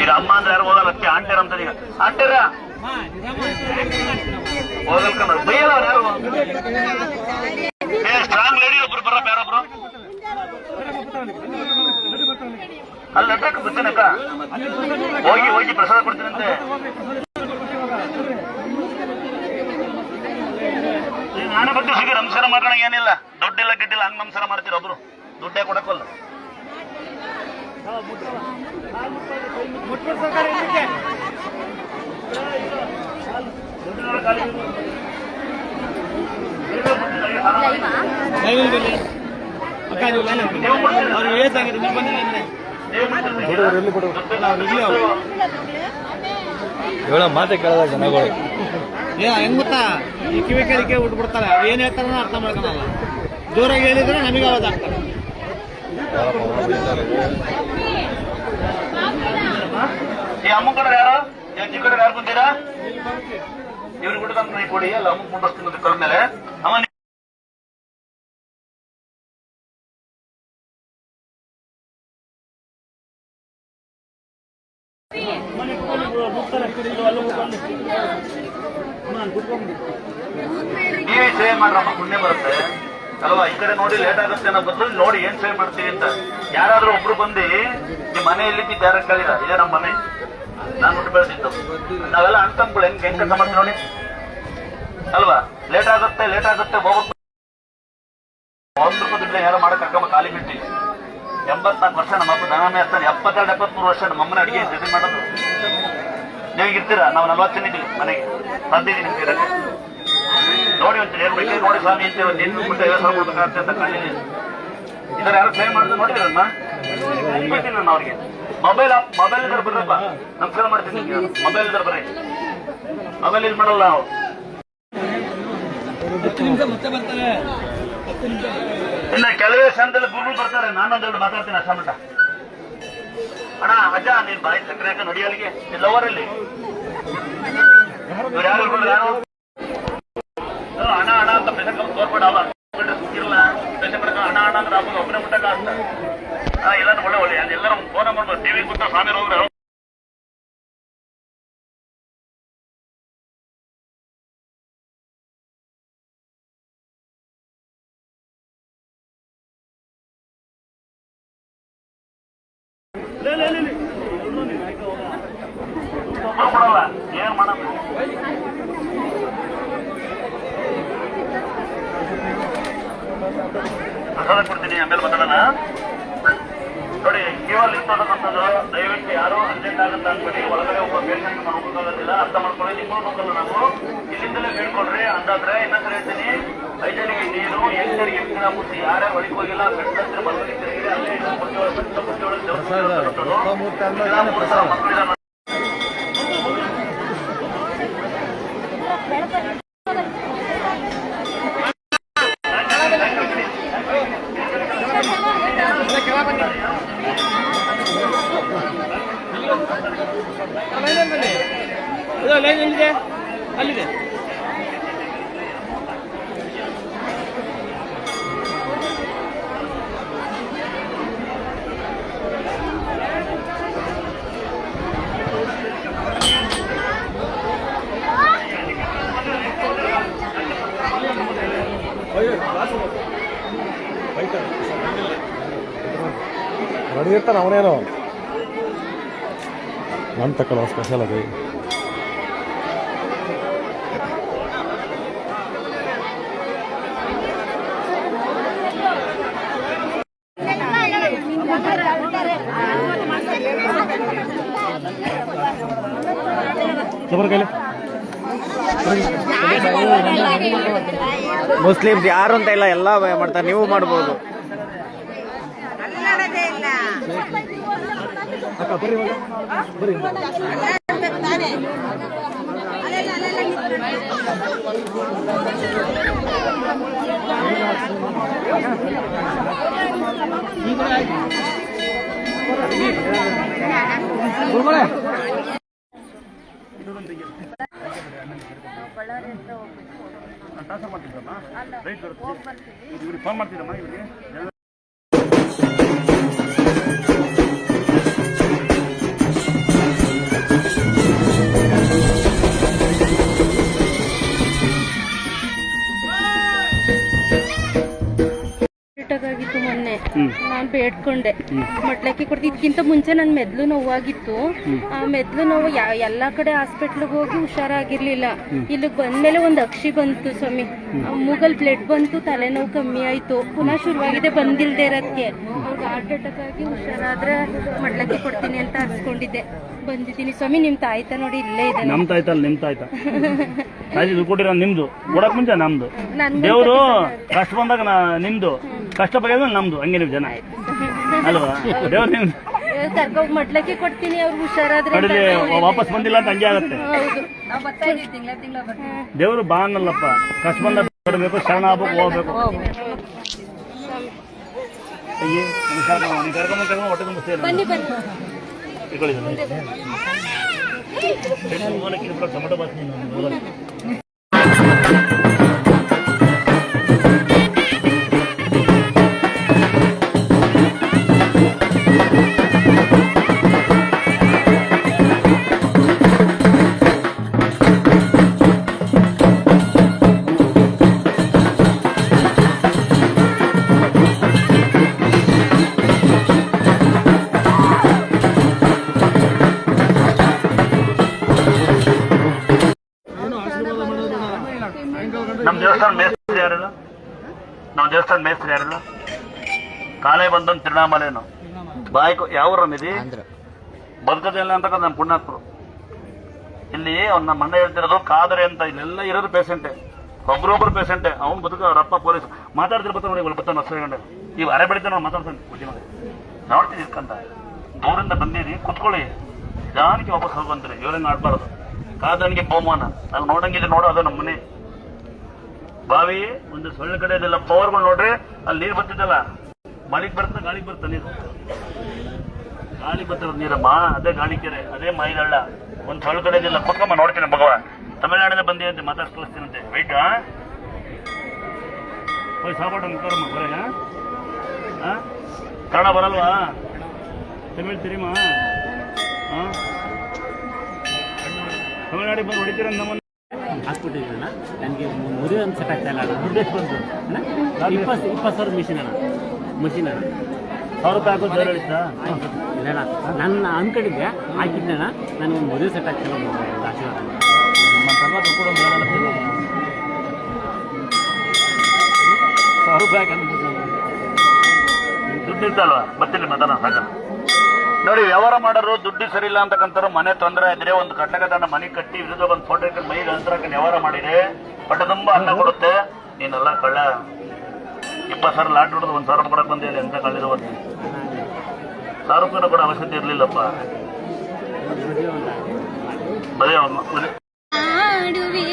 ಈಗ ಅಮ್ಮ ಅಂದ್ರೆ ಯಾರು ಹೋಗಲ್ಲ, ಅತ್ತೆ ಆಂಟಿಯರ್ ಅಂತ ಈಗ ಆಂಟೇರ ಬೈಯಲ್ಲ ಯಾರು? ಸ್ಟ್ರಾಂಗ್ ಲೇಡಿ ಒಬ್ರು ಬರ ಬೇರೊಬ್ರು ಅಲ್ಲಿ ಅಡ್ಡಕ್ಕೆ ಬರ್ತಾನಕ್ಕ ಹೋಗಿ ಹೋಗಿ ಪ್ರಸಾದ ಕೊಡ್ತೀನಂತೆ ನಾನೇ ಹಾಗೆ ನಮಸ್ಕಾರ ಮಾಡೋಣ ಏನಿಲ್ಲ. ದುಡ್ಡಿಲ್ಲ, ಗಿಡ್ಡಿಲ್ಲ, ಹಂಗ್ ನಮಸ್ಕಾರ ಮಾಡ್ತೀರ ಒಬ್ರು. ದುಡ್ಡೇ ಕೊಡಕ್ಕಲ್ಲ. ಅವ್ರು ಏಸಾಗಿದೆ ನೀವು ಬಂದಿಲ್ಲ ಅಂದ್ರೆ ಹೇಳೋ ಮಾತೆ ಕೇಳದ ಜನಗಳು. ಏ ಹೆಂಗ್ ಗೊತ್ತಾ? ಈ ಕಿವಿ ಕೇಳಿಕೆ ಉಟ್ಬಿಡ್ತಾರೆ. ಏನ್ ಹೇಳ್ತಾರ ಅರ್ಥ ಮಾಡ್ಕೊಳಲ್ಲ. ಜೋರಾಗಿ ಹೇಳಿದ್ರೆ ನಮಗೆ ಅವಾಜ್ ಆಗ್ತಾರೆ ಈ ಅಮ್ಮ ಕಡೆ ಯಾರು? ಈ ಕಡೆ ಯಾರು ಬಂದಿರಾ? ಇವ್ರಿಗೆ ಕೂಡ ನಮ್ಗೆ ಕೈ ಕೊಡಿ ಅಲ್ಲ ಅಮ್ಮ ಮುಂದಸ್ತೀನಿ ಕಲ್ ಮೇಲೆ ಅಮ್ಮ ನೀವೇ ಸೇವೆ ಮಾಡ್ರಮ್ಮ, ಪುಣ್ಯ ಬರುತ್ತೆ. ಅಲ್ವಾ, ಈ ಕಡೆ ನೋಡಿ ಲೇಟ್ ಆಗುತ್ತೆ ಅನ್ನೋ ಬದಲು ನೋಡಿ ಏನ್ ಸೇವೆ ಮಾಡ್ತೀವಿ ಅಂತ. ಯಾರಾದ್ರೂ ಒಬ್ರು ಬಂದು ನಿಮ್ ಮನೆ ಬಿದ್ದಾರ ಕೇಳಿರ? ಇದೇ ನಮ್ಮ ಮನೆ? ನಾನು ಹುಟ್ಟು ಬೆಳೆಸಿದ್ದು. ನಾವೆಲ್ಲ ಅಣ್ತಂಬ್ಗಳು ಹೆಂಗ್ ಹೆಂಗ್ ಕೆಲಸ ಮಾಡ್ತೀವಿ ನೋಡಿ. ಅಲ್ವಾ? ಲೇಟ್ ಆಗುತ್ತೆ ಲೇಟ್ ಆಗುತ್ತೆ, ಹೋಗ್ಬೇಕು. ಒಂದು ರೂಪಾಯಿ ದುಡ್ಡು ಯಾರೋ ಮಾಡಕ್ ಅಕ್ಕಮ್ಮ ಖಾಲಿ ಬಿಟ್ಟು. ಎಂಬತ್ನಾಲ್ಕು ವರ್ಷ ನಮ್ಮ ಅಪ್ಪ ದನಾಮೆ ಇರ್ತಾನೆ. ಎಪ್ಪತ್ತೆರಡು, ಎಪ್ಪತ್ಮೂರು ವರ್ಷ ನಮ್ಮ ಅಮ್ಮನ ಅಡಿಗೆ ಜೊತೆ ಮಾಡೋದು? ನೀವಿರ್ತೀರಾ ನಾವು ನಲ್ವತ್ತು ಜನ ಇದ್ದೀವಿ ಮನೆಗೆ. ಬಂದಿದ್ದೀನಿ ನಿಮ್ಗೆ ಇರಕ್ಕೆ ನೋಡಿ ಒಂದು ಎರಡು ಬೇಕು ನೋಡಿ ಸ್ವಾಮಿ ಅಂತ ಒಂದು ಎಂಟು ಮುಂದೆ ಐವತ್ತು ಸಾವಿರ ಕೊಡ್ಬೇಕಾಗತ್ತೆ ಅಂತ ಕಣ್ಣಿದೆ ಇದರ ಯಾರು ಸೇವ್ ಮಾಡಿದ್ರು ನೋಡಿದ್ರಮ್ಮ ನಾನು ಅವ್ರಿಗೆ. ಮೊಬೈಲ್ ಮೊಬೈಲ್ ಇದ್ರೆ ಬರ್ರಪ್ಪ ನಮಸ್ಕಾರ ಮಾಡ್ತೀನಿ ಮೊಬೈಲ್ ಇದ್ರೆ ಬರ್ರಿ ಮೊಬೈಲ್ ಯೂಸ್ ಮಾಡಲ್ಲ ನಾವು ಇನ್ನ ಕೆಲವೇ ಸಂದಲ್ಲಿ ಗುರುಗಳು ಬರ್ತಾರೆ ನಾನೊಂದೆರಡು ಮಾತಾಡ್ತೀನಿ ಅಷ್ಟ ಮಟ್ಟ ಅಣ್ಣ ಅಜ್ಜ ನೀನ್ ಬಾಯಿ ಸಕ್ಕರೆ ಹಾಕ ನೋಡಿ ಅಲ್ಲಿಗೆ ನಿನ್ ಲವರಲ್ಲಿ ಯಾರು ಅಣ್ಣ ಅಣ್ಣ ಅಂತ ಪೇಷಂಟ್ ಅವ ಇರಲ್ಲ ಪೇಷಂಟ್ ಅಣ್ಣ ಅಣ್ಣ ಅಂದ್ರೆ ಒಬ್ಬನೇ ಮುಟ್ಟಕ್ಕ running over ನಿಮ್ಮನ್ನು ನೋಡಲ್ಲ ನಾವು? ಇಲ್ಲಿಂದಲೇ ಹೇಳ್ಕೊಂಡ್ರೆ ಅಂದಾದ್ರೆ ಇನ್ನೊಂದು ಹೇಳ್ತೀನಿ. ಐದರಿಗೆ ನೀರು ಎಂಟರಿಗೆ ಯಾರೇ ಒಳಗೆ ಹೋಗಿಲ್ಲ ತಿರುಗಿ ಅಲ್ಲೇ ಇದು ನಡೆದಿರ್ತಾನೆ ಅವನೇನು. ನಾನು ತಕೊಳ್ಳೋ ಸ್ಪೆಷಲ್ ಅದು. ಮುಸ್ಲಿಮ್ಸ್ ಯಾರು ಅಂತ ಇಲ್ಲ ಎಲ್ಲ ಮಾಡ್ತಾರೆ. ನೀವು ಮಾಡ್ಬೋದು. ತಾನೇ ಅಲ್ಲೆಲ್ಲ ಅಲ್ಲೆಲ್ಲ ನಿಂತ್ಕೊಂಡು. ಟ್ರಾನ್ಸ್ಫರ್ ಮಾಡ್ತಿದ್ದಮ್ಮ ರೈಟ್ ಬರುತ್ತೆ ಇವ್ರಿಗೆ ಫೋನ್ ಮಾಡ್ತಿದ್ದಮ್ಮ ಇವ್ರಿಗೆ ನಾನು ಬೇಡ್ಕೊಂಡೆ. ಮಟ್ಲಕ್ಕಿ ಕೊಡ್ತಿ ಇದಕ್ಕಿಂತ ಮುಂಚೆ ನನ್ನ ಮೆದ್ಲು ನೋವಾಗಿತ್ತು. ಆ ಮೆದ್ಲು ನೋವು ಎಲ್ಲ ಕಡೆ ಹಾಸ್ಪಿಟ್ಲಿಗೆ ಹೋಗಿ ಹುಷಾರಾಗಿರ್ಲಿಲ್ಲ. ಇಲ್ಲಿಗೆ ಬಂದ್ಮೇಲೆ ಒಂದು ಅಕ್ಷಿ ಬಂತು ಸ್ವಾಮಿ. ಮೂಗಲ್ ಬ್ಲಡ್ ಬಂತು ತಲೆನೋವು ಕಮ್ಮಿ ಆಯ್ತು. ಪುನಃ ಶುರುವಾಗಿದೆ ಬಂದಿಲ್ದೆ ಇರೋದಕ್ಕೆ ಅವ್ರಿಗೆ ಹಾರ್ಟ್ ಅಟ್ಯಾಕ್ ಆಗಿ ಹುಷಾರಾದ್ರೆ ಮಟ್ಲಕ್ಕಿ ಕೊಡ್ತೀನಿ ಅಂತ ಅನ್ಸ್ಕೊಂಡಿದ್ದೆ. ಬಂದಿದ್ದೀನಿ ಸ್ವಾಮಿ ನಿಮ್ ತಾಯ್ತ ನೋಡಿ ಇಲ್ಲೇ ಇದೆ ನಮ್ ತಾಯ್ತ ನಿಮ್ ತಾಯ್ತ. ಕೊಟ್ಟಿರೋ ನಿಮ್ದು. ಕೊಡಕ್ ಮುಂಚೆ ನಮ್ದು. ದೇವ್ರು ಕಷ್ಟ ಬಂದಾಗ ನಿಮ್ದು. ಕಷ್ಟ ಪಡೆಯೋದು ನಮ್ದು ಹಂಗೆ ನೀವು ಜನ. ಅಲ್ವಾ? ದೇವ್ರು ನಿಮ್ ಕರ್ಕೊಂಡ್ ಮಟ್ಲಕ್ಕಿ ಕೊಡ್ತೀನಿ ಅವ್ರಿಗೆ ಹುಷಾರಾದ್ರೆ ಕಡೆಗೆ ವಾಪಸ್ ಬಂದಿಲ್ಲ ಅಂತ ಹಂಗೆ ಆಗುತ್ತೆ. ಹೌದು. ದೇವ್ರು ಬಾ ಅನ್ನಲ್ಲಪ್ಪ ಕಷ್ಟ ಬಂದ ಬಿಡಬೇಕು ಶರಣ ಆಗ್ಬೇಕು ಹೋಗ್ಬೇಕು. ಅಯ್ಯೇ ನಮಸ್ಕಾರ ನೀನು ಕರ್ಕೊಂಡ್ ಬಂದ್ ಕರ್ಕೊಂಡ್ ಹೊಟ್ಟೆ ಬನ್ನಿ ಬನ್ನಿ. ಇಟ್ಕೊಳ್ಳಿ ಇದನ್ನ. ಹೆಣ್ಣು ಮೂಲಕ್ಕೆ ಇಬ್ಬರು ಟೊಮೆಟೊ ಬಾತ್ ತಿರುಣಾಮಲೇನು ಬಾಯ್ಕು ಯಾವ ಊರನ್ನಿದಿ ಬದುಕದಿಲ್ಲ ಅಂತ ನಮ್ಮ ಪುಣ್ಯಾತ್ಮರು. ಇಲ್ಲಿ ಅವ್ನ ನಮ್ಮ ಅಣ್ಣ ಹೇಳ್ತಿರೋದು ಕಾದರೆ ಅಂತ ಇಲ್ಲೆಲ್ಲ ಇರೋದು ಪೇಷಂಟೆ ಒಬ್ರೊಬ್ರು ಪೇಷಂಟೆ ಅವ್ನು ಬದುಕ ಅವರಪ್ಪ ಪೊಲೀಸ್. ಮಾತಾಡ್ತಿರ್ಬೋದು ನೋಡಿ ಒಳ್ಳೆ ಬರ್ತಾನೆ ಹೊಸ ಇವ್ ಅರೆ ಬೆಳಿತಾನೆ ಅವ್ನು ಮಾತಾಡ್ತಾನೆ ಬುದ್ಧಿ ನೋಡ್ತೀನಿ ಇದ್ಕಂತ ದೂರಿಂದ ಬಂದಿರಿ ಕುತ್ಕೊಳ್ಳಿ. ನಿಧಾನಕ್ಕೆ ವಾಪಸ್ ಹೋಗಿ ಬಂದ್ರಿ. ಇವ್ರಂಗೆ ಆಡ್ಬಾರ್ದು. ಕಾದನಿಗೆ ಬಹುಮಾನ. ನಾವು ನೋಡಂಗಿದ್ರೆ ನೋಡೋ ಅದು ನಮ್ಮ ಮನೆ ಬಾವಿ ಒಂದು ಸೊಳ್ಳೆ ಕಡೆ ಇದೆಲ್ಲ ಪವರ್ಗಳು ನೋಡ್ರಿ ಅಲ್ಲಿ ನೀರು ಬರ್ತಿದ್ದಲ್ಲ ಮಳಿಗೆ ಬರುತ್ತೆ ಗಾಳಿಗೆ ಬರುತ್ತೆ ನೀರು ಗಾಳಿ ಬರ್ತಿರೋದು ನೀರಮ್ಮ ಅದೇ ಗಾಳಿ ಕೆರೆ ಅದೇ ಮೈದಳ್ಳ ಒಂದು ಸೊಳ್ಳೆ ಕಡೆ ಇದೆಯಲ್ಲ, ಪಕ್ಕಮ್ಮ ನೋಡ್ತೀನಿ ಭಗವ. ತಮಿಳ್ನಾಡಿಂದ ಬಂದಿ ಅಂತ ಮಾತಾಡ್ಸಿ ಕಳಿಸ್ತೀನಂತೆ. ವೈಟ್ ಹೋಯ್ ಸಾಪಾಡು ಅನ್ಕೋರಮ್ಮ ಬರೇ ಹಾಂ ಕನ್ನಡ ಬರಲ್ವಾ? ತಮಿಳ್ ತಿರಿಮಾ? ಹಾ ತಮಿಳ್ನಾಡಿಗೆ ಬಂದು ಹೊಡಿತೀರ ನಮ್ಮನ್ನ? ಹಾಕ್ಬಿಟ್ಟಿದ್ದೀನಣ್ಣ ನನಗೆ ಮದುವೆ ಒಂದು ಸೆಟ್ ಆಗ್ತಾ ಇಲ್ಲ ದುಡ್ಡು ಎಷ್ಟು ಅಣ್ಣ, ಇಪ್ಪತ್ತು ಇಪ್ಪತ್ತು ಸಾವಿರ ಮಿಷಿನ್ ಅಣ್ಣ. ಮಿಷಿನ್ ಸಾವಿರ ರೂಪಾಯಿ ಹಾಕೋದು ಬೇರೆ ನನ್ನ ಅನ್ಕೊಂಡಿದ್ದೆ ಹಾಕಿದ್ದೇನ ನನಗೆ ಒಂದು ಮದುವೆ ಸೆಟ್ ಒಂದು ಆಶೀರ್ವಾದ. ಸಾವಿರ ರೂಪಾಯಿ ಹಾಕಿ ದುಡ್ಡು ಇರ್ತಲ್ವಾ ಬರ್ತೀನಿ ಮತನ ಸಾಕ ನೋಡಿ, ವ್ಯವಹಾರ ಮಾಡೋರು ದುಡ್ಡು ಸರಿ ಇಲ್ಲ ಅಂತಕ್ಕಂಥವ್ರು ಮನೆ ತೊಂದರೆ ಇದ್ರೆ ಒಂದು ಕಟ್ಲಕಟ್ಟನ ಮನೆ ಕಟ್ಟಿ ಇರೋದು ಒಂದು ಫೋಟೋ ಮೈಗೆ ಅಂತರ ವ್ಯವಹಾರ ಮಾಡಿದ್ರೆ ಬಟ್ ತುಂಬ ಅನ್ನ ಕೊಡುತ್ತೆ. ನೀನೆಲ್ಲ ಕಳ್ಳ. ಇಪ್ಪತ್ತು ಸಾವಿರ ಲಾಟ್ ಹೊಡೆದು ಒಂದು ಸಾವಿರ ಕೊಡಕ್ಕೆ ಬಂದಿಲ್ಲ ಎಂತ ವರ್ಷ ಸಾವಿರ ರೂಪಾಯಿ ಕೂಡ ಅವಶ್ಯಕತೆ ಇರಲಿಲ್ಲಪ್ಪ. ಆಡುವೆ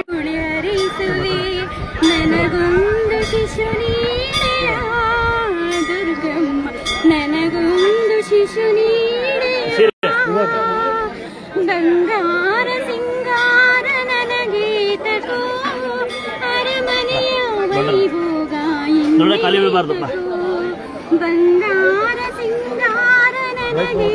ಕುಣಿಯರಿಸುವೆ ನನಗೊಂದು ಶಿಶು ದುರ್ಗಮ್ಮ. ನನಗೊಂದು ಶಿಶು ಬಂಗಾರ ಸಿಂಗಾರ ನನಗೆ ತಗೋ. ಅರಮನೆಯ ವೈಭೋಗ ದೊಡ್ಡ ಖಾಲಿ ಬೀಳಬಾರ್ದಪ್ಪ. ಬಂಗಾರ ಸಿಂಗಾರ ನನಗೆ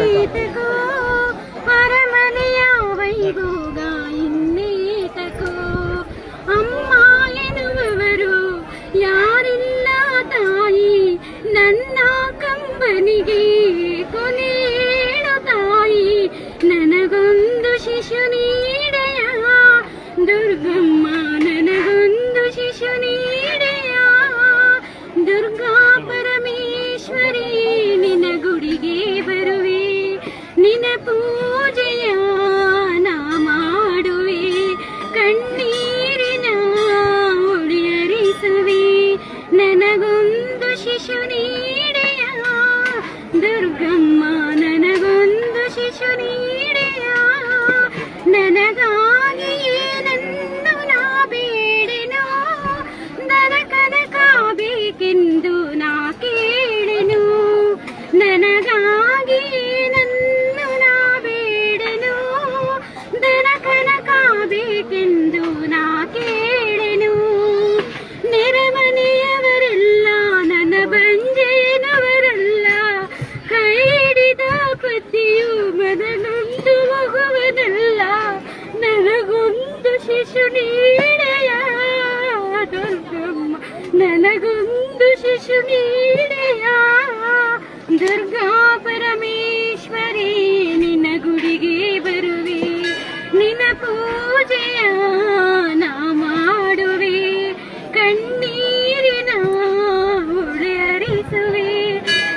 ನಿನ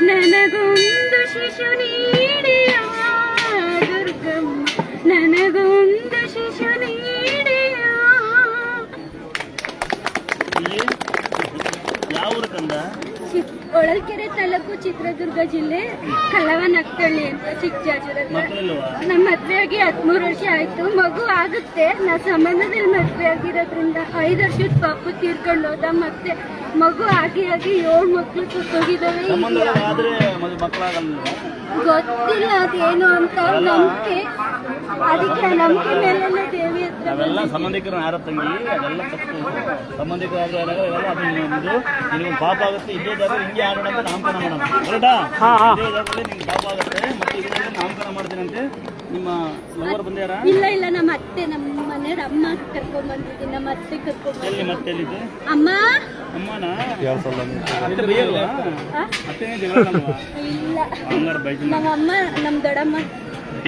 ನನಗೊಂದು ಶಿಶು ನೀಡೆಯ ದುರ್ಗಮ್ಮ ನನಗೊಂದು ಶಿಶು ನೀಡೆಯ? ಹೊಳಲ್ಕೆರೆ ತಾಲೂಕು ಚಿತ್ರದುರ್ಗ ಜಿಲ್ಲೆ ಕಲವನಕ್ಕಳ್ಳಿ ಅಂತ ಚಿಕ್ಕಜಾಜುರ. ನಮ್ಮ ಮದ್ವೆ ಆಗಿ ಹದಿಮೂರು ವರ್ಷ ಆಯ್ತು. ಮಗು ಆಗುತ್ತೆ. ನಾ ಸಂಬಂಧದಲ್ಲಿ ಮದ್ವೆ ಆಗಿರೋದ್ರಿಂದ ಐದು ವರ್ಷದ ಪಾಪು ತೀರ್ಕೊಂಡು ಹೋದ. ಮತ್ತೆ ಮಗು ಆಗಿ ಆಗಿ ಏಳು ಮದುವೆ ಮಕ್ಕಳಾಗಲ್ವಾ ಗೊತ್ತಿಲ್ಲ ಅದೇನು ಅಂತ ನಂಬಿಕೆ. ಅದಕ್ಕೆ ನಂಬಿಕೆ ಮೇಲೆ ದೇವಿ ಹತ್ರ ಅವೆಲ್ಲ ಸಂಬಂಧಿಕರು ಯಾರ ತಂಗಿ? ಅದೆಲ್ಲ ತಪ್ಪು. ಸಂಬಂಧಿಕರಾದ್ರೆ ಯಾರಾಗ ಇವೆಲ್ಲ ಅದು ನಿಮ್ದು ನಿಮ್ಗೆ ಪಾಪ ಆಗುತ್ತೆ ಇದೇ ಜಾಗ ಹಿಂಗೆ ಆಡೋಣ ಅಂತ ನಾಮಕರಣ ಮಾಡೋಣ. ಕರೆಕ್ಟಾ ಇದೇ ಜಾಗದಲ್ಲಿ ನಿಮ್ಗೆ ಪಾಪ ಆಗುತ್ತೆ ಮತ್ತೆ ಇದನ್ನ ನಾಮಕರಣ ಮಾಡ್ತೀನಂತೆ. ನಿಮ್ಮ ಲವರ್ ಬಂದ್ಯಾರ ಇಲ್ಲ ಇಲ್ಲ ನಮ್ಮ ಅತ್ತೆ ನಮ್ಮ ಮನೆಯವ್ರ ಅಮ್ಮ ಕರ್ಕೊಂಡ್ ಬಂದಿದ್ದೀನಿ ನಮ್ಮ ಅತ್ತೆ ಕರ್ಕೊಂಡ್ ಎಲ್ಲಿ ಬಂದಿದ್ದೀನಿ ಮತ್ತೆ ಎಲ್ಲಿದೆ ಅಮ್ಮ! ಅಮ್ಮನ? ಎರಡು ಸಲ ಮತ್ತೆ ಬೈಯಲ್ವಾ ಆ? ಅತ್ತೇನೆ ಜಗಳ ಆಡಲ್ವಾ? ಇಲ್ಲ. ನಮ್ಮ ಅಮ್ಮ ನಮ್ಮ ದೊಡ್ಡಮ್ಮ.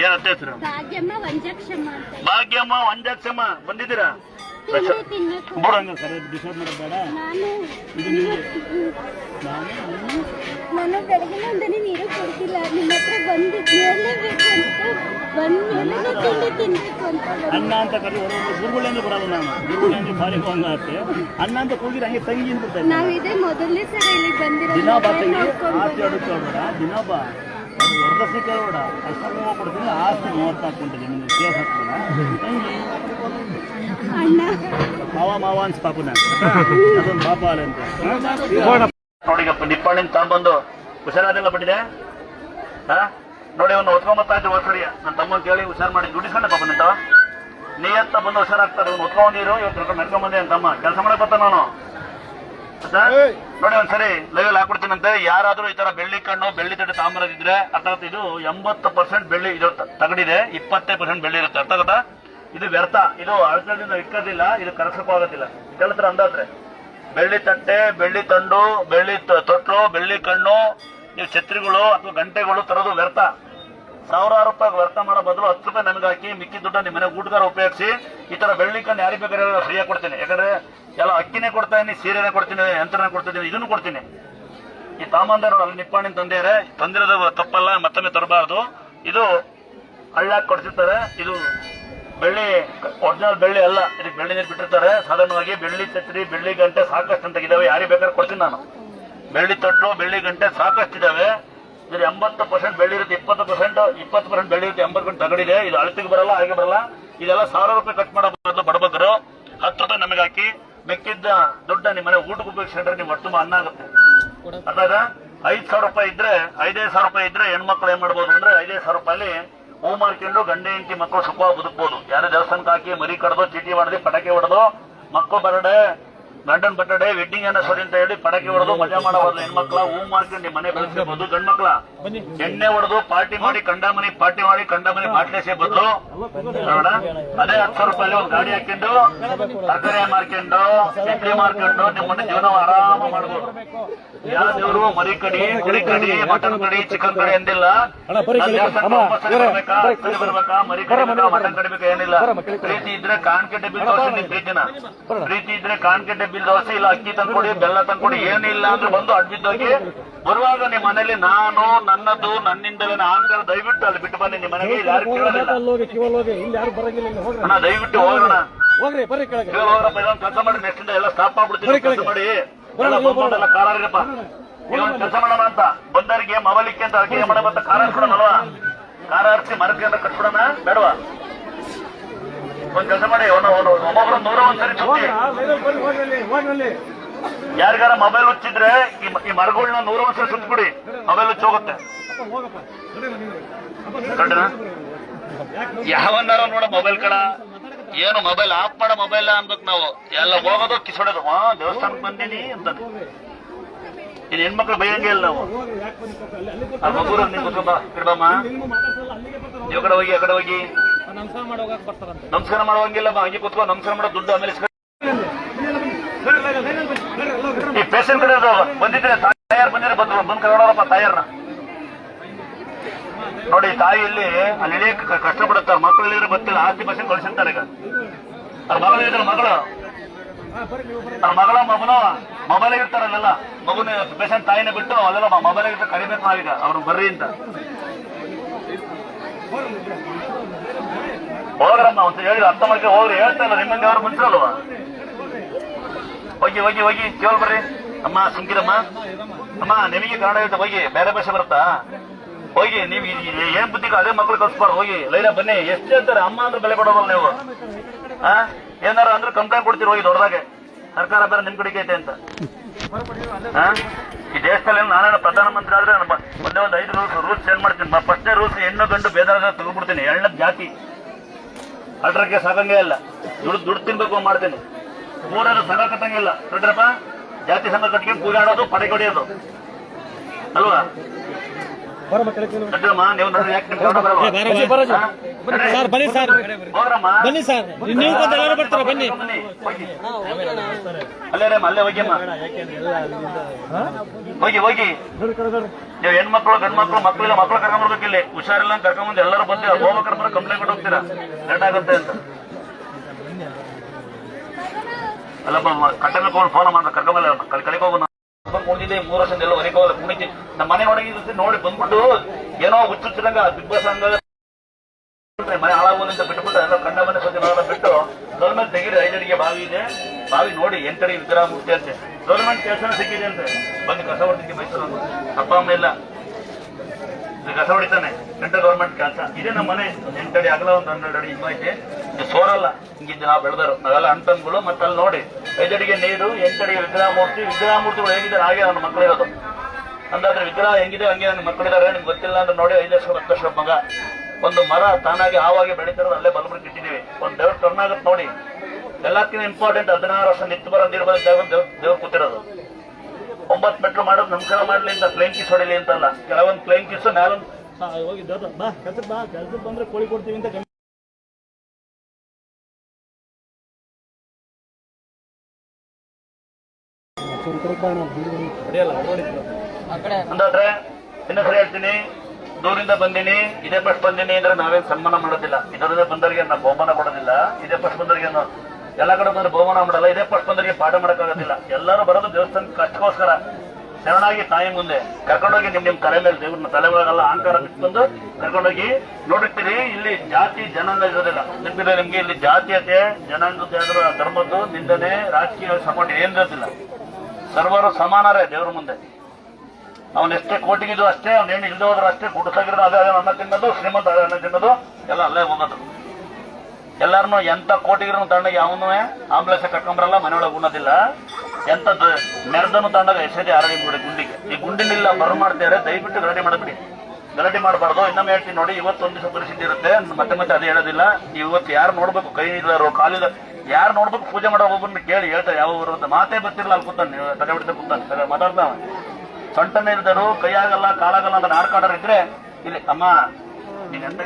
ಏನಂತ ಹೆಸರು? ಭಾಗ್ಯಮ್ಮ ವಂಜಕ್ಷಮ್ಮ ಅಂತ. ಭಾಗ್ಯಮ್ಮ ಒಂಜಾಕ್ಷಮ್ಮ ಬಂದಿದ್ದೀರಾ? ಬಿಡು ಸರಿ ಡಿಸ್ಟರ್ಬ್ ಮಾಡೋದು ಬೇಡ. ನಾನು ಇದು ನಿಮಗೆ ನಾನು ನೀನು ನಾನು ಬೆಳಗಿನ ನೀರು ಕೊಡ್ತಿಲ್ಲ. ನಿಮ್ಮ ಹತ್ರ ಬಂದು ನೋಡ್ಲೇಬೇಕು ಅಂತ ಬಂದ್ಮೇಲೆ ತಿಂಡಿ ತಿನ್ಬೇಕು ಅಂತ ಅಣ್ಣ ಅಂತ ಕರಿ ಹೊರಗೆ ಗುರುಗುಳಿ ಬರಲ್ಲ ನಾನು ಗುರುಗುಳಿ ಅಂದ್ರೆ ಭಾರಿ ಹೋಂಗ ಆಗುತ್ತೆ. ಅಣ್ಣ ಅಂತ ಕೂಗಿದ್ರೆ ಹಂಗೆ ತಂಗಿ ಅಂತ ನಾವು ಇದೇ ಮೊದಲನೇ ಸಲ ಇಲ್ಲಿ ಬಂದಿರೋ ದಿನ ಬಾ ತಂಗಿ ಆಸ್ತಿ ದಿನ ಬಾ. ಅದು ವರದಕ್ಷಿಣೆ ಕೇಳಬೇಡ ಅಷ್ಟು ಹೂವು ಕೊಡ್ತೀನಿ ಆಸ್ತಿ ಮೂವತ್ತು ಹಾಕ್ಕೊಂತೀನಿ ನಿಮ್ಗೆ ಕೇಸ್ ಹಾಕ್ಬೇಡ ತಂಗಿ. ಅಣ್ಣ. ಮಾವ ಮಾವ ಅನ್ಸ್ ಪಾಪುನ. ಅದೊಂದು ಪಾಪ ಅಲ್ಲ ಅಂತ. ನೋಡಿಗಪ್ಪ ನಿಪ್ಪಾಣಿನ ತಗೊಂಬಂದು ಹುಷಾರಾದೆಲ್ಲ ಬಿಟ್ಟಿದೆ ಹಾ? ನೋಡಿ ಅವನು ಹೊತ್ಕೊಂಬತ್ತಾ ಇದ್ದೆ ಹೊಸಡಿಯ ನನ್ನ ತಮ್ಮ ಕೇಳಿ ಹುಷಾರ್ ಮಾಡಿ ದುಡಿಸ್ಕೊಂಡೆ ಪಾಪ ನಿಂತ. ನೀಯತ್ತ ಬಂದು ಹುಷಾರಾಗ್ತಾರೆ ಅವ್ನು ಹೊತ್ಕೊಂಡಿರು ಇವತ್ತು ಕರ್ಕೊಂಡು ನಡ್ಕೊಂಡ್ ಬಂದೆ ಅಂತ ತಮ್ಮ ಕೆಲಸ ಮಾಡಕ್ ಬರ್ತಾನ ನಾನು? ನೋಡಿ ಒಂದ್ಸರಿ ಲೈವಲ್ಲಿ ಹಾಕ್ಬಿಡ್ತೀನಂತೆ. ಯಾರಾದ್ರೂ ಈ ತರ ಬೆಳ್ಳಿ ಕಣ್ಣು ಬೆಳ್ಳಿ ತಡೆ ತಾಮ್ರದಿದ್ರೆ ಅರ್ಥಾತ್ ಇದು ಎಂಬತ್ತು ಪರ್ಸೆಂಟ್ ಬೆಳ್ಳಿ ಇದು ತಗಡಿದೆ ಇಪ್ಪತ್ತೇ ಪರ್ಸೆಂಟ್ ಬೆಳ್ಳಿ ಇರುತ್ತೆ. ಅರ್ಥ ಆಗುತ್ತಾ? ಇದು ವ್ಯರ್ಥ. ಇದು ಅಳಕದಿಂದ ಇಕ್ಕೋದಿಲ್ಲ ಇದು ಕರಸಕ್ಕೂ ಆಗೋದಿಲ್ಲ. ಕೇಳ್ತಾರೆ ಅಂದಾದ್ರೆ ಬೆಳ್ಳಿ ತಟ್ಟೆ, ಬೆಳ್ಳಿ ತಂಡು, ಬೆಳ್ಳಿ ತೊಟ್ಲು, ಬೆಳ್ಳಿ ಕಣ್ಣು ನೀವು ಛತ್ರಿಗಳು ಅಥವಾ ಗಂಟೆಗಳು ತರೋದು ವ್ಯರ್ಥ. ಸಾವಿರಾರು ರೂಪಾಯಿ ವ್ಯರ್ಥ ಮಾಡೋ ಬದಲು ಹತ್ತು ರೂಪಾಯಿ ನನಗೆ ಹಾಕಿ ಮಿಕ್ಕಿ ದುಡ್ಡ ನಿಮ್ಮ ಮನೆ ಊಟಗಾರ ಉಪಯೋಗಿಸಿ, ಈ ತರ ಬೆಳ್ಳಿ ಕಣ್ಣು ಯಾರಿಗೆ ಬೇಕಾದ್ರೆ ಫ್ರೀಯಾಗಿ ಕೊಡ್ತೀನಿ. ಯಾಕಂದ್ರೆ ಎಲ್ಲ ಅಕ್ಕಿನೇ ಕೊಡ್ತಾ ಇದೀನಿ ಸೀರೆನೇ ಕೊಡ್ತೀನಿ, ಯಂತ್ರನೇ ಕೊಡ್ತಿದ್ದೀನಿ ಇದನ್ನು ಕೊಡ್ತೀನಿ. ಈ ತಾಮಂದರ ಅಲ್ಲಿ ನಿಪ್ಪಾಣಿನ ತಂದೆಯರೇ, ತಂದಿರೋದು ತಪ್ಪಲ್ಲ, ಮತ್ತೊಮ್ಮೆ ತರಬಾರ್ದು. ಇದು ಹಳ್ಳಾಗಿ ಕೊಡ್ತಿರ್ತಾರೆ. ಇದು ಬೆಳ್ಳಿ, ಒರಿಜಿನಲ್ ಬೆಳ್ಳಿ ಅಲ್ಲ. ಇದಕ್ಕೆ ಬೆಳ್ಳಿ ನೀರು ಬಿಟ್ಟಿರ್ತಾರೆ. ಸಾಧಾರಣವಾಗಿ ಬೆಳ್ಳಿ ಛತ್ರಿ, ಬೆಳ್ಳಿ ಗಂಟೆ ಸಾಕಷ್ಟು ಅಂತ ಇದಾವೆ. ಯಾರಿಗೆ ಬೇಕಾದ್ರೆ ಕೊಡ್ತೀನಿ ನಾನು. ಬೆಳ್ಳಿ ತಟ್ಟು, ಬೆಳ್ಳಿ ಗಂಟೆ ಸಾಕಷ್ಟು ಇದಾವೆ. ಇದ್ರ ಎಂಬತ್ತು ಪರ್ಸೆಂಟ್ ಬೆಳ್ಳಿ ಇರುತ್ತೆ. ಇಪ್ಪತ್ತು ಪರ್ಸೆಂಟ್ ಇಪ್ಪತ್ತು ಪರ್ಸೆಂಟ್ ಬೆಳ್ಳಿ ಇರುತ್ತೆ. ಎಂಬತ್ತು ಪರ್ಸೆಂಟ್ ತಗಡಿದೆ ಇದು. ಅಳತಿಗೆ ಬರಲ್ಲ, ಹಾಗೆ ಬರಲ್ಲ. ಇದೆಲ್ಲ ಸಾವಿರ ರೂಪಾಯಿ ಕಟ್ ಮಾಡೋ ಬಡಬಗ್ಗರು ಹತ್ತು ರೂಪಾಯಿ ನಮಗೆ ಹಾಕಿ ಮೆಕ್ಕಿದ್ದ ದುಡ್ಡ ನಿಮ್ಮ ಮನೆ ಊಟಕ್ಕೆ ಉಪಯೋಗಿಸ್ಕೊಂಡ್ರೆ ನಿಮ್ಮ ಒಟ್ಟು ಅನ್ನ ಆಗುತ್ತೆ. ಅದಾಗ ಐದು ಸಾವಿರ ರೂಪಾಯಿ ಇದ್ರೆ, ಐದೈದು ಸಾವಿರ ರೂಪಾಯಿ ಇದ್ರೆ ಹೆಣ್ಮಕ್ಳು ಏನ್ ಮಾಡ್ಬೋದು ಅಂದ್ರೆ ಐದೈದು ಸಾವಿರ ರೂಪಾಯಿ ಹೂ ಮಾಡ್ಕೊಂಡು ಗಂಡ ಹೆಂಡತಿ ಮಕ್ಕಳು ಸುಖವಾಗಿ ಬದುಕ್ಬೋದು. ಯಾರೇ ದೇವಸ್ಥಾನಕ್ಕೆ ಹಾಕಿ ಮರಿ ಕಡ್ದು ಚೀಟಿ ಹೊಡೆದು ಪಟಾಕಿ ಹೊಡೆದು ಮಕ್ಕಳು ಬರಡೆ ಗಂಡನ್ ಬರ್ತಡೆ ವೆಡ್ಡಿಂಗ್ ಸರಿ ಅಂತ ಹೇಳಿ ಪಟಾಕಿ ಹೊಡೆದು ಮಜಾ ಮಾಡಬಾರ್ದು ಹೆಣ್ಮಕ್ಳ ಹೂ ಮಾಡ್ಕೊಂಡು ಮನೆ ಬೆಳೆಸ್ಕೋಬಹುದು ಗಂಡ್ ಮಕ್ಳ ಎಣ್ಣೆ ಹೊಡೆದು ಪಾರ್ಟಿ ಮಾಡಿ ಕಂಡ ಮನೆ ಪಾರ್ಟಿ ಮಾಡಿ ಕಂಡ ಮನಿ ಬಾಟ್ಲೇಸೇ ಬದಲು. ನೋಡ ಅದೇ ಹತ್ತು ಸಾವಿರ ರೂಪಾಯಿ ಒಂದು ಗಾಡಿ ಹಾಕೊಂಡು ತರಕಾರಿ ಮಾರ್ಕೊಂಡು ಚಿಕ್ಕಿ ಮಾರ್ಕೊಂಡು ನಿಮ್ಮನ್ನ ಮನೆ ಜೀವನ ಆರಾಮ ಮಾಡ್ಬೋದು. ಯಾವ ದೇವರು ಮರಿ ಕಡಿ ಕುರಿ ಕಡಿ ಮಟನ್ ಕಡಿ ಚಿಕನ್ ಕಡಿ ಎಂದಿಲ್ಲ ಬರ್ಬೇಕಾ? ಕಡಿ ಮರಿ ಕಡಿಬೇಕಾ ಮಟನ್ ಕಡಿಬೇಕು ಏನಿಲ್ಲ. ಪ್ರೀತಿ ಇದ್ರೆ ಕಾಣ್ಕೆಡ್ಡೆ ನಿಮ್ ಪ್ರೀತಿನ. ಪ್ರೀತಿ ಇದ್ರೆ ಕಾಣಿಕೆ ಡಬ್ಬಿ ದೋಸೆ ಇಲ್ಲ ಅಕ್ಕಿ ತಂದ್ಕೊಡಿ ಬೆಲ್ಲ ತಂದ್ಕೊಡಿ ಏನಿಲ್ಲ ಅಂದ್ರೆ ಬಂದು ಅಡ್ಬಿದ್ದೋಗಿ ಬರುವಾಗ ನಿಮ್ಮ ಮನೇಲಿ ನಾನು ನನ್ನದು ನನ್ನಿಂದಲೇ ಅಹಂಕಾರ ದಯವಿಟ್ಟು ಅಲ್ಲಿ ಬಿಟ್ಟು ಬನ್ನಿ ನಿಮ್ಮ ಮನೆಗೆ ಯಾರು ಕೇಳೋದಿಲ್ಲ. ಅಣ್ಣ ದಯವಿಟ್ಟು ಹೋಗೋಣ. ಹೋಗ್ರಿ ಬರ್ರಿ ಕೆಳಗೆ. ಇವಾಗ ಹೋಗ್ರಪ್ಪ ಇದೊಂದು ಕೆಲಸ ಮಾಡಿ ನೆಕ್ಸ್ಟ್ ಎಲ್ಲ ಸ್ಟಾಪ್ ಮಾಡ್ಬಿಡ್ತೀನಿ ಕೆಲಸ ಮಾಡಿ. ಎಲ್ಲ ಕಾರಿರಪ್ಪ ಇದೊಂದು ಕೆಲಸ ಮಾಡೋಣ ಅಂತ. ಬಂದವರಿಗೆ ಮವಲಿಕ್ಕೆ ಅಂತ ಅಡಿಗೆ ಮಾಡಬಂತ ಕಾರ ಹರ್ಸ್ಕೊಡೋಣಲ್ವಾ? ಕಾರ ಹರಿಸಿ ಮರಕ್ಕೆ ಅಂತ ಕಟ್ಬಿಡೋಣ ಬೇಡವಾ? ಒಂದ್ ಕೆಲಸ ಮಾಡಿ ಒಬ್ಬೊಬ್ರು ನೂರ ಒಂದ್ಸರಿ ಅಲ್ಲಿ ಯಾರಿಗಾರ ಮೊಬೈಲ್ ಹುಚ್ಚಿದ್ರೆ ಈ ಮರಗಳನ್ನ ನೂರ ಒಂದ್ಸರಿ ಸುತ್ತಬಿಡಿ ಮೊಬೈಲ್ ಹುಚ್ಚ ಹೋಗುತ್ತೆ. ಹೋಗಪ್ಪ. ನಡೀರಿ ಯಾವನ್ನಾರ ನೋಡ ಮೊಬೈಲ್ ಕಡ. ಏನು ಮೊಬೈಲ್ ಆಫ್ ಮಾಡೋ ಮೊಬೈಲ್ ಅನ್ಬೇಕು ನಾವು. ಎಲ್ಲ ಹೋಗೋದು ಕಿಸೋಡೋದು. ಹಾ ದೇವಸ್ಥಾನಕ್ಕೆ ಬಂದೀನಿ ಅಂತ ಇನ್ ಹೆಣ್ಮಕ್ಳು ಬೈಯಂಗೆ ಇಲ್ಲ ನಾವು. ಆ ಮಗುರ ನಿನ್ ಕುತ್ಕೊಂಬ ಇಡ್ಬಮ್ಮ. ಈ ಕಡೆ ಹೋಗಿ ಆ ಕಡೆ ಹೋಗಿ. ನಮಸ್ಕಾರ ಮಾಡುವಾಗ ಬರ್ತಾರಂತೆ ನಮಸ್ಕಾರ ಮಾಡುವಂಗಿಲ್ಲ ಹಂಗೆ ಕೂತ್ಕೊ ನಮಸ್ಕಾರ ಮಾಡೋ ದುಡ್ಡು ಆಮೇಲೆ ಈ ಪೇಷಂಟ್ ಕಡೆ ಬಂದಿದ್ರೆ ತಾಯಾರ್ ಬಂದಿದ್ರೆ ಬಂದ್ರು, ಬಂದ್ ಕರ್ಕೊಂಡವ್ರಪ್ಪ ತಾಯಾರ್ನ. ನೋಡಿ ತಾಯಿ ಇಲ್ಲಿ, ಅಲ್ಲಿ ಇಳಿಯಕ್ಕೆ ಕಷ್ಟ ಕಷ್ಟಪಡುತ್ತಾರೆ ಮಕ್ಕಳು ಬರ್ತಿಲ್ಲ ಆಸ್ತಿ ಬಸ್ಸಿನ ಕಳಿಸಿರ್ತಾರೆ ಈಗ. ಅವ್ರ ಮಗಳು ಇದ್ರ ಮಗಳು. ಅವ್ರ ಮಗಳ ಮಗನು ಮೊಬೈಲ್ ಇರ್ತಾರಲ್ಲ ಮಗುನ ಪೇಷಂಟ್ ತಾಯಿನ ಬಿಟ್ಟು ಅಲ್ಲೆಲ್ಲ ಮೊಬೈಲ್ ಇರ್ತಾರೆ ಕಡಿಮೆ ನಾವೀಗ, ಅವ್ರು ಬರ್ರಿ ಅಂತ. ಹೋಗ್ರಮ್ಮ ಅಂತ ಹೇಳಿ ಅರ್ಥ ಮಾಡ್ಕೊ ಹೋಗ್ರಿ, ಹೇಳ್ತಾ ಇಲ್ಲ ನಿಮ್ಮಂಗೆ ಅವ್ರು ಮುಂಚಲ್ವಾ ಹೋಗಿ ಹೋಗಿ ಹೋಗಿ ಕೇಳ್ ಬರ್ರಿ. ಅಮ್ಮ ಸುಂಕಿರಮ್ಮ ಅಮ್ಮ, ನಿಮಗೆ ಕನ್ನಡ ಹೇಳ್ತಾ, ಹೋಗಿ, ಬೇರೆ ಭಾಷೆ ಬರುತ್ತಾ? ಹೋಗಿ, ನೀವು ಏನ್ ಬುದ್ಧಿಗೆ ಅದೇ ಮಕ್ಳು ಕಲ್ಸ್ಬಾರ್ದು ಹೋಗಿ. ಲೈಲ, ಬನ್ನಿ, ಎಷ್ಟು ಹೇಳ್ತಾರೆ? ಅಮ್ಮ ಅಂದ್ರೆ ಬೆಲೆ ಕೊಡೋದಲ್ಲ ನೀವು. ಆ? ಏನಾರ ಅಂದ್ರೆ ಕಂಪ್ಲೇಂಟ್ ಕೊಡ್ತೀರಿ, ಹೋಗಿ, ದೊಡ್ಡದಾಗೆ. ಸರ್ಕಾರ ಬೇರೆ ನಿಮ್ ಕಡೆಗೆ ಐತೆ ಅಂತ? ಈ ದೇಶದಲ್ಲಿ ನಾನೇನು ಪ್ರಧಾನಮಂತ್ರಿ ಆದ್ರೆ ಒಂದೇ ಒಂದು ಐದು ರೂಲ್ಸ್ ರೂಲ್ಸ್ ಚೇಂಜ್ ಮಾಡ್ತೀನಿ ಫಸ್ಟ್ನೇ ರೂಲ್ಸ್ ಹೆಣ್ಣು ಗಂಡು ಭೇದ ತೆಗೆದ್ಬಿಡ್ತೀನಿ ಎಣ್ಣದ ಜಾತಿ. ಅಲ್ಟ್ರಕ್ಕೆ ಸಾಗಂಗೇ ಇಲ್ಲ. ದುಡ್ಡು ದುಡ್ಡು ತಿನ್ಬೇಕು ಮಾಡ್ತೀನಿ. ಮೂರನ್ನು ಸಂಘ ಕಟ್ಟಂಗಿಲ್ಲ ನೋಡ್ರಪ್ಪ, ಜಾತಿ ಸಂಘ ಕಟ್ಕೊಂಡು ಕೂಗಾಡೋದು ಪಡೆ ಕೊಡಿಯೋದು ಅಲ್ವಾ? ಸರ್. ಬನ್ನಿ ಸರ್ ಬನ್ನಿ ಸರ್. ನೀವು ಬಂದ ಎಲ್ಲರೂ ಬರ್ತಾರ? ಬನ್ನಿ. ಹೋಗಿ. ಅಲ್ಲೇ ಅಲ್ಲೇ ಹೋಗಿಮ್ಮ ಹೋಗಿ ಹೋಗಿ. ನೀವು ಹೆಣ್ಮಕ್ಳು ಗಂಡ್ ಮಕ್ಳು ಇಲ್ಲ ಮಕ್ಳು ಕರ್ಕೊಂಡ್ಬರ್ಬೇಕು ಇಲ್ಲಿ. ಹುಷಾರಿಲ್ಲ ಅಂತ ಕರ್ಕೊಂಬಂದು ಎಲ್ಲರೂ ಬಂದು ಹೋಗ್ಬೇಕಾದ್ರೆ ಬರೋ ಕಂಪ್ಲೇಂಟ್ ಕೊಟ್ಟು ಹೋಗ್ತೀರಾ? ಲೇಟ್ ಆಗುತ್ತೆ ಅಂತ. ಅಲ್ಲಪ್ಪ ಕಟ್ಟೆ ಫೋನ್ ಮಾಡ್ತಾರೆ ಕರ್ಕೊಂಬಲ್ಲ ಕಲ್ ಕಡೆಗೆ ಹೋಗೋಣ ಕುಣಿದಿದೆ ಮೂರು ಎಲ್ಲ ಹೊರಗೆ ಹೋಗಲ್ಲ ಕುಣಿತಿ ನಮ್ಮ ಮನೆ ನೋಡಿ ನೋಡಿ ಬಂದ್ಬಿಟ್ಟು ಏನೋ ಹುಚ್ಚುಚ್ಚಿದಂಗ ಬಿಗ್ ಬಾಸ್ ಹಂಗ ಮನೆ ಹಾಳಾಗೋದ್ರಿಂದ ಬಿಟ್ಬಿಟ್ಟು ಎಲ್ಲ ಕಂಡ ಮನೆ ನೋಡೋಣ ಬಿಟ್ಟು ಗೌರ್ಮೆಂಟ್ ತೆಗೀರಿ ಐದಡಿಗೆ ಬಾವಿ ಇದೆ. ಬಾವಿ ನೋಡಿ ಎಂಟಡಿ ವಿಗ್ರಹ ಮೂರ್ತಿ ಅಂತೆ. ಗೌರ್ಮೆಂಟ್ ಕೆಲಸ ಸಿಕ್ಕಿದೆ ಅಂತೆ. ಬಂದು ಕಸ ಹೊಡಿಲಿಕ್ಕೆ ಮೈಸೂರು ಅಪ್ಪ, ಅಮ್ಮ ಇಲ್ಲ ಕಸ ಹೊಡಿತಾನೆ. ಸೆಂಟ್ರಲ್ ಗೌರ್ಮೆಂಟ್ ಕೆಲಸ. ಇದೇ ನಮ್ಮ ಮನೆ. ಒಂದು ಎಂಟಡಿ ಅಗಲ ಒಂದು ಹನ್ನೆರಡು ಅಡಿ ಐತೆ ಇದು. ಸೋರಲ್ಲ ಹಿಂಗಿದ್ದು ನಾವು ಬೆಳೆದರು ನಾವೆಲ್ಲ ಅಂಟನ್ಗಳು ಮತ್ತೆ ಅಲ್ಲಿ ನೋಡಿ. ಐದಡಿಗೆ ನೀರು ಎಂಟಡಿ ವಿಗ್ರಹ ಮೂರ್ತಿ. ವಿಗ್ರಹ ಮೂರ್ತಿಗಳು ಹೇಗಿದ್ದಾರೆ? ಹಾಗೆ ನನ್ನ ಮಕ್ಕಳು ಇರೋದು. ಅಂದಾದ್ರೆ ವಿಗ್ರಹ ಹೆಂಗಿದೆ ಹಂಗೆ ನನ್ನ ಮಕ್ಕಳಿದ್ದಾರೆ ನಿಮ್ಗೆ ಗೊತ್ತಿಲ್ಲ ಅಂದ್ರೆ ನೋಡಿ ಐದು ವರ್ಷ ಹತ್ತು ವರ್ಷ ಮಗ. ಒಂದು ಮರ ತಾನಾಗಿ ಆವಾಗಿ ಬೆಳೀತಿರೋದು ಅಲ್ಲೇ ಬಲಬುಡಿ ಇಟ್ಟಿದ್ದೀವಿ. ಒಂದು ದೇವ್ರ ಕರ್ನಾಗತ್ ನೋಡಿ. ಎಲ್ಲಕ್ಕಿಂತ ಇಂಪಾರ್ಟೆಂಟ್ ಹದಿನಾರು ವರ್ಷ ನಿತ್ತು ಬರೋದಿರ್ಬೋದು ದೇವ್ರ ದೇವ್ರ ಕೂತಿರೋದು. ಒಂಬತ್ತು ಮೆಟ್ರು ಮಾಡೋದು ನಮಸ್ಕಾರ ಮಾಡ್ಲಿ ಅಂತ ಪ್ಲೇನ್ ಕಿಸ್ ಹೊಡಿಲಿ ಅಂತಲ್ಲ. ಕೆಲವೊಂದು ಪ್ಲೇನ್ ಕಿಸ್ ಮೇಲೊಂದು ಹಾ, ಹೋಗಿ ದೊಡ್ಡ ಬಾ ಕೆಲ್ಸಕ್ಕೆ ಬಾ ಕೆಲ್ಸಕ್ಕೆ ಬಂದ್ರೆ ಕೋಳಿ ಕೊಡ್ತೀವಿ ಅಂತ ಇನ್ನೊಂದ್ಸರಿ ಹೇಳ್ತೀನಿ. ದೂರಿಂದ ಬಂದಿನಿ ಇದೇ ಫಸ್ಟ್ ಬಂದಿನಿ ಅಂದ್ರೆ ನಾವೇನ್ ಸನ್ಮಾನ ಮಾಡೋದಿಲ್ಲ. ಇದರಿಂದ ಬಂದವರಿಗೆ ನಾವು ಬಹುಮಾನ ಕೊಡೋದಿಲ್ಲ. ಇದೇ ಫಸ್ಟ್ ಬಂದವರಿಗೆ ಎಲ್ಲ ಕಡೆ ಬಂದ್ರೆ ಬಹುಮಾನ ಮಾಡಲ್ಲ. ಇದೇ ಫಸ್ಟ್ ಬಂದರಿಗೆ ಪಾಠ ಮಾಡಕ್ಕಾಗೋದಿಲ್ಲ. ಎಲ್ಲರೂ ಬರೋದು ದೇವಸ್ಥಾನ ಅಷ್ಟಕ್ಕೋಸ್ಕರ. ಶರಣಾಗಿ ತಾಯಿ ಮುಂದೆ ಕರ್ಕೊಂಡೋಗಿ ನಿಮ್ ನಿಮ್ ತಲೆ ಮೇಲೆ ದೇವ್ರನ್ನ ತಲೆ ಒಳಗೆಲ್ಲ ಅಹಂಕಾರ ಬಿಟ್ಕೊಂಡು ಕರ್ಕೊಂಡೋಗಿ ನೋಡಿರ್ತೀರಿ ಇಲ್ಲಿ ಜಾತಿ ಜನಾಂಗ ಇರೋದಿಲ್ಲ. ನೆನಪಿದ್ರೆ ನಿಮ್ಗೆ ಇಲ್ಲಿ ಜಾತೀಯತೆ ಜನಾಂಗದ ಧರ್ಮದ್ದು, ನಿಂದನೆ, ರಾಜಕೀಯ ಸಪೋರ್ಟ್ ಏನ್ ಇರೋದಿಲ್ಲ. ಸರ್ವರು ಸಮಾನರೇ ದೇವ್ರ ಮುಂದೆ. ಅವನ್ ಎಷ್ಟೇ ಕೋಟಿಗಿದ್ದು ಅಷ್ಟೇ, ಅವ್ನ ಏನು ಇಲ್ದೋದ್ರು ಅಷ್ಟೇ ಗುಡಿಸಾಗಿರೋದು ಅದೇ ಅದೇ ಅನ್ನ ತಿನ್ನೋದು, ಶ್ರೀಮಂತ ಅದೇ ಅನ್ನ ತಿನ್ನೋದು, ಎಲ್ಲ ಅಲ್ಲೇ ಹೋಗೋದು. ಎಲ್ಲಾರನು ಎಂತ ಕೋಟಿಗಿರೋ ತಂಡಗೆ ಅವನು ಆಂಬುಲೆನ್ಸ್ ಕಟ್ಕೊಂಬರಲ್ಲ ಮನೆಯೊಳಗೆ ಉಣ್ಣೋದಿಲ್ಲ. ಎಂತ ಮೆರೆದನು ತಂಡಗ ಎಸೆದಿ ಆರೋಗ್ಯ ಗುಂಡಿಗೆ. ಈ ಗುಂಡಿನಿಲ್ಲ ಬರ ಮಾಡ್ತಾರೆ ದಯವಿಟ್ಟು ಗಲಾಟೆ ಮಾಡಬೇಡಿ. ಗಲಾಟೆ ಮಾಡಬಾರ್ದು. ಇನ್ನೊಮ್ಮೆ ಹೇಳ್ತೀನಿ ನೋಡಿ, ಇವತ್ತು ಒಂದು ದಿವಸ ಪರಿಸ್ಥಿತಿ ಇರುತ್ತೆ. ಮತ್ತೆ ಮತ್ತೆ ಅದು ಹೇಳೋದಿಲ್ಲ. ಇವತ್ತು ಯಾರು ನೋಡ್ಬೇಕು? ಕೈ ಇಲ್ಲರು ಕಾಲಿಲ್ಲ ಯಾರು ನೋಡ್ಬೇಕು? ಪೂಜೆ ಮಾಡೋ ಒಬ್ಬರನ್ನ ಕೇಳಿ ಹೇಳ್ತಾರೆ, ಯಾವ ಊರು ಅಂತ. ಮಾತೇ ಬರ್ತಿರಲ್ಲ ಅಲ್ಲಿ ಕೂತಾನೆ ತಲೆ ಬಿಡ್ತಾ ಕೂತಾನೆ ಮಾತಾಡ್ತಾವ ಸೊಂಟನೇ ಇಲ್ದರು ಕೈಯಾಗಲ್ಲ ಕಾಲಾಗಲ್ಲ ಅಂತ ನಾಡ್ಕೊಂಡ್ರೆ ಇದ್ರೆ ಇಲ್ಲಿ, ಅಮ್ಮ, ನೀನ್ ಎಂತ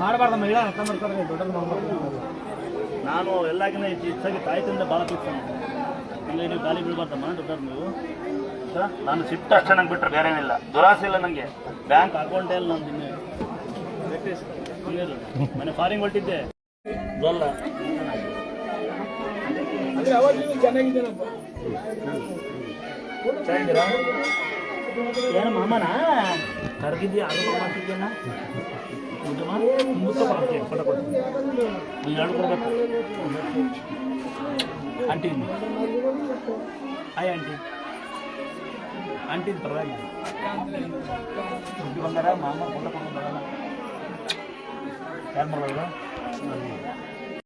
ಮಾಡಬಾರ್ದಮ್ಮ ಇಲ್ಲ ಅರ್ಥ ಮಾಡ್ತಾರೆ ದೊಡ್ಡದು ನಾನು ಎಲ್ಲಕ್ಕಿಂತ ಹೆಚ್ಚಾಗಿ ತಾಯಿ ತಂದೆ ಭಾಳ ಪ್ರೀತಿ ಇಲ್ಲ ನೀವು ಗಾಲಿ ಬೀಳ್ಬಾರ್ದಮ್ಮ ದೊಡ್ಡವ್ರು ನೀವು. ನಾನು ಸಿಟ್ಟ ಅಷ್ಟೇ ನಂಗೆ ಬಿಟ್ಟರೆ ಬೇರೆ ಏನಿಲ್ಲ. ದುರಾಸೆ ಇಲ್ಲ ನನಗೆ ಬ್ಯಾಂಕ್ ಅಕೌಂಟೇ ಇಲ್ಲ ನಾನು ಇನ್ನೂ? ಮನೆ ಫಾರಿಂಗ್ ಹೊರಟಿದ್ದೆ ಬಲ್ಲ ಏನು ಮಾಮನ? ಕರ್ಗಿದ್ಯಾ ಅದು ಮಾಡ್ತಿದ್ದೇನ ಮುತ್ತಪ್ಪ ಹಾಕ್ತೀನಿ, ಫೋಟೋ ಕೊಡ್ತೀನಿ ನೀವು ಎರಡು ಕೊಡ್ಬೇಕು ಆಂಟಿ ಹಾಯ್ ಆಂಟಿ ಆಂಟಿ ಪರವಾಗಿಲ್ಲ ದುಡ್ಡು ಬಂಗಾರ ಮಾಮ ಫೋಟೋ ಕೊಡ್ಕೊಂಡು ಬರೋಣ ಯಾರು ಮಾಡೋದು